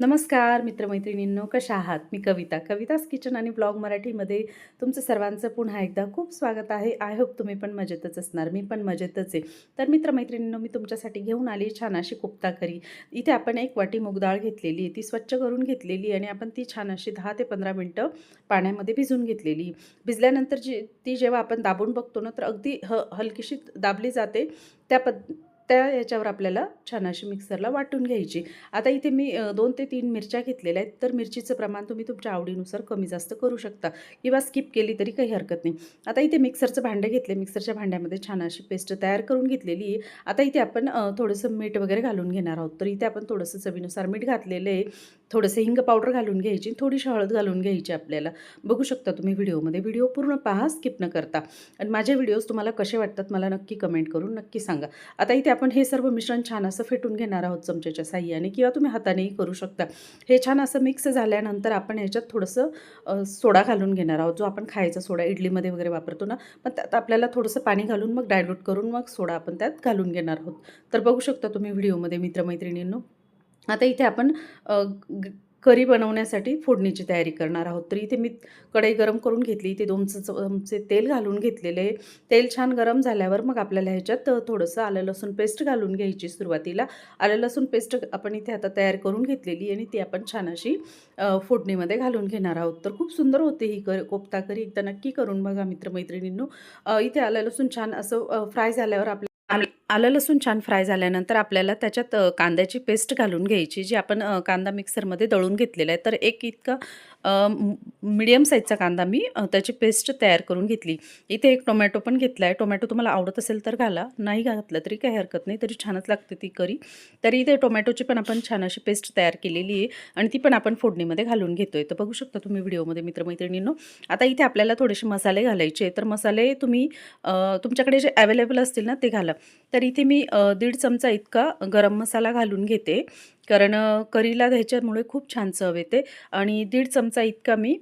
नमस्कार मित्रमैत्रिणींनो कशा आहात? मी कविता. कविताच किचन आणि ब्लॉग मराठीमध्ये तुमचं सर्वांचं पुन्हा एकदा खूप स्वागत आहे. आय होप तुम्ही पण मजेतच असणार मी पण मजेतच आहे. तर मित्रमैत्रिणींनो मी तुमच्यासाठी घेऊन आली छान अशी कुप्ता करी. इथे आपण एक वाटी मुगडाळ घेतलेली आहे ती स्वच्छ करून घेतलेली आणि आपण ती छान अशी दहा ते पंधरा मिनटं पाण्यामध्ये भिजून घेतलेली भिजल्यानंतर जी ती जेव्हा आपण दाबून बघतो ना तर अगदी ह हलकीशी दाबली जाते. त्या पद त्या याच्यावर आपल्याला छान अशी मिक्सरला वाटून घ्यायची. आता इथे मी दोन ते तीन मिरच्या घेतलेल्या आहेत तर मिरचीचं प्रमाण तुम्ही तुमच्या आवडीनुसार कमी जास्त करू शकता किंवा स्किप केली तरी काही हरकत नाही. आता इथे मिक्सरचं भांडं घेतले मिक्सरच्या भांड्यामध्ये छान अशी पेस्ट तयार करून घेतलेली आहे. आता इथे आपण थोडंसं मीठ वगैरे घालून घेणार आहोत. तर इथे आपण थोडंसं चवीनुसार मीठ घातलेलं आहे. थोडंसं हिंग पावडर घालून घ्यायची थोडीशी हळद घालून घ्यायची आपल्याला. बघू शकता तुम्ही व्हिडिओमध्ये. व्हिडिओ पूर्ण पहा स्किप न करता. आणि माझे व्हिडिओज तुम्हाला कसे वाटतात मला नक्की कमेंट करून नक्की सांगा. आता इथे आपण हे सर्व मिश्रण छान असं फेटून घेणार आहोत चमच्याच्या साह्याने किंवा तुम्ही हातानेही करू शकता. हे छान असं मिक्स झाल्यानंतर आपण ह्याच्यात थोडंसं सोडा घालून घेणार आहोत. जो आपण खायचा सोडा इडलीमध्ये वगैरे वापरतो ना पण त्यात आपल्याला थोडंसं पाणी घालून मग डायल्यूट करून मग सोडा आपण त्यात घालून घेणार आहोत. तर बघू शकता तुम्ही व्हिडिओमध्ये मित्रमैत्रिणींनो. आता इथे आपण करी बनवण्यासाठी फोडणीची तयारी करणार आहोत. तर इथे मी कढई गरम करून घेतली. इथे दोन चमचे तेल घालून घेतलेले तेल छान गरम झाल्यावर मग आपल्याला ह्याच्यात थोडंसं आलं लसूण पेस्ट घालून घ्यायची सुरुवातीला. आलं लसूण पेस्ट आपण इथे आता तयार करून घेतलेली आणि ती आपण छान अशी फोडणीमध्ये घालून घेणार आहोत. तर खूप सुंदर होते ही कर कोफ्ता करी. एकदा नक्की करून बघा मित्रमैत्रिणींनो. इथे आलं लसूण छान असं फ्राय झाल्यावर आपल्या आल- आलं लसूण छान फ्राय झाल्यानंतर आपल्याला त्याच्यात कांद्याची पेस्ट घालून घ्यायची जी आपण कांदा मिक्सरमध्ये दळून घेतलेला आहे. तर एक इतका मिडियम साईजचा कांदा मी त्याची पेस्ट तयार करून घेतली. इथे एक टोमॅटो पण घेतला आहे टोमॅटो तुम्हाला आवडत असेल तर घाला. नाही घातलं तरी काही हरकत नाही. तरी छानच लागते ती करी. तरी इथे टोमॅटोची पण आपण छान अशी पेस्ट तयार केलेली आहे आणि ती पण आपण फोडणीमध्ये घालून घेतोय. तर बघू शकता तुम्ही व्हिडिओमध्ये मित्रमैत्रिणींनो. आता इथे आपल्याला थोडेसे मसाले घालायचे तर मसाले तुम्ही तुमच्याकडे जे अवेलेबल असतील ना ते घाला. तर इथे मी दीड चमचा इतका गरम मसाला घालून घेते. कारण करीला ह्याच्यामुळे खूप छान चव येते. आणि दीड चमचा इतका मी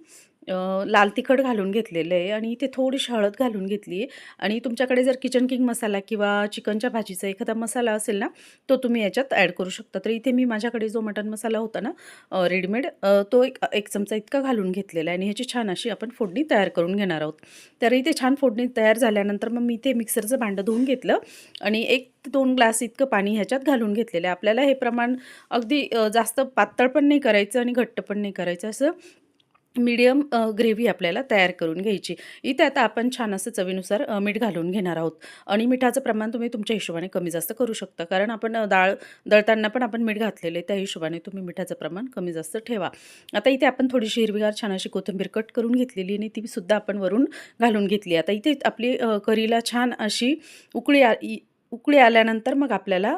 लाल तिखट घालून घेतलेलं आहे आणि इथे थोडीशी हळद घालून घेतली आहे. आणि तुमच्याकडे जर किचन किंग मसाला किंवा चिकनच्या भाजीचा एखादा मसाला असेल ना तो तुम्ही याच्यात ॲड करू शकता. तर इथे मी माझ्याकडे जो मटन मसाला होता ना रेडीमेड तो एक एक चमचा इतका घालून घेतलेला आहे आणि ह्याची छान अशी आपण फोडणी तयार करून घेणार आहोत. तर इथे छान फोडणी तयार झाल्यानंतर मग मी ते मिक्सरचं भांडं धुवून घेतलं आणि एक दोन ग्लास इतकं पाणी ह्याच्यात घालून घेतलेलं आहे. आपल्याला हे प्रमाण अगदी जास्त पातळ पण नाही करायचं आणि घट्ट पण नाही करायचं. असं मीडियम ग्रेव्ही आपल्याला तयार करून घ्यायची. इथे आता आपण छान असं चवीनुसार मीठ घालून घेणार आहोत. आणि मिठाचं प्रमाण तुम्ही तुमच्या हिशोबाने कमी जास्त करू शकता. कारण आपण दाळ डाळ दळताना पण आपण मीठ घातलेलं आहे त्या हिशोबाने तुम्ही मिठाचं प्रमाण कमी जास्त ठेवा. आता इथे आपण थोडीशी हिरवीगार छान अशी कोथिंबीर कट करून घेतलेली आणि ती सुद्धा आपण वरून घालून घेतली आता इथे आपली करीला छान अशी उकळी आ इ- उकळी आल्यानंतर मग आपल्याला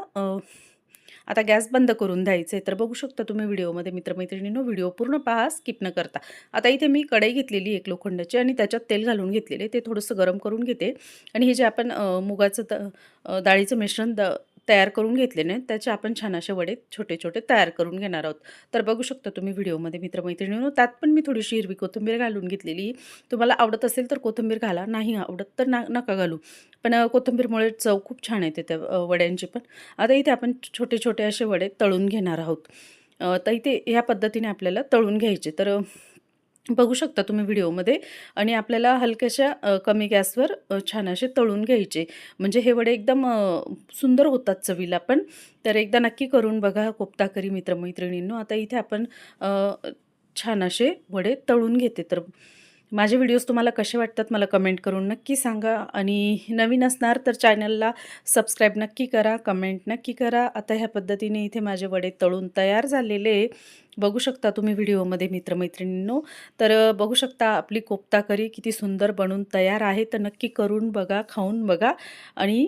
आता गॅस बंद करून द्यायचं आहे. तर बघू शकता तुम्ही व्हिडिओमध्ये मित्रमैत्रिणींनो व्हिडिओ पूर्ण पहा स्किप न करता. आता इथे मी कढई घेतलेली एक लोखंडाची आणि त्याच्यात तेल घालून घेतलेले ते थोडंसं गरम करून घेते. आणि हे जे आपण मुगाचं द डाळीचं मिश्रण द तयार करून घेतले नाही त्याचे आपण छान असे वडे छोटे छोटे तयार करून घेणार आहोत. तर बघू शकता तुम्ही व्हिडिओमध्ये मित्रमैत्रिणींनो त्यात पण मी थोडीशी हिरवी कोथिंबीर घालून घेतलेली. तुम्हाला आवडत असेल तर कोथिंबीर घाला. नाही आवडत तर ना नका घालू. पण कोथिंबीरमुळे चव खूप छान येते त्या वड्यांची पण. आता इथे आपण छोटे छोटे असे वडे तळून घेणार आहोत. तर इथे ह्या पद्धतीने आपल्याला तळून घ्यायचे. तर बघू शकता तुम्ही व्हिडिओमध्ये. आणि आपल्याला हलक्याशा कमी गॅसवर छान असे तळून घ्यायचे. म्हणजे हे वडे एकदम सुंदर होतात चवीला पण. तर एकदा नक्की करून बघा कोप्ताकरी मित्रमैत्रिणींनो. आता इथे आपण छान असे वडे तळून घेते. तर माझे व्हिडिओज तुम्हाला कसे वाटतात मला कमेंट करून नक्की सांगा. आणि नवीन असणार तर चॅनलला सबस्क्राईब नक्की करा कमेंट नक्की करा. आता ह्या पद्धतीने इथे माझे वडे तळून तयार झालेले बघू शकता तुम्ही व्हिडिओमध्ये मित्रमैत्रिणींनो. तर बघू शकता आपली कोफ्ता करी किती सुंदर बनून तयार आहे. तर नक्की करून बघा खाऊन बघा. आणि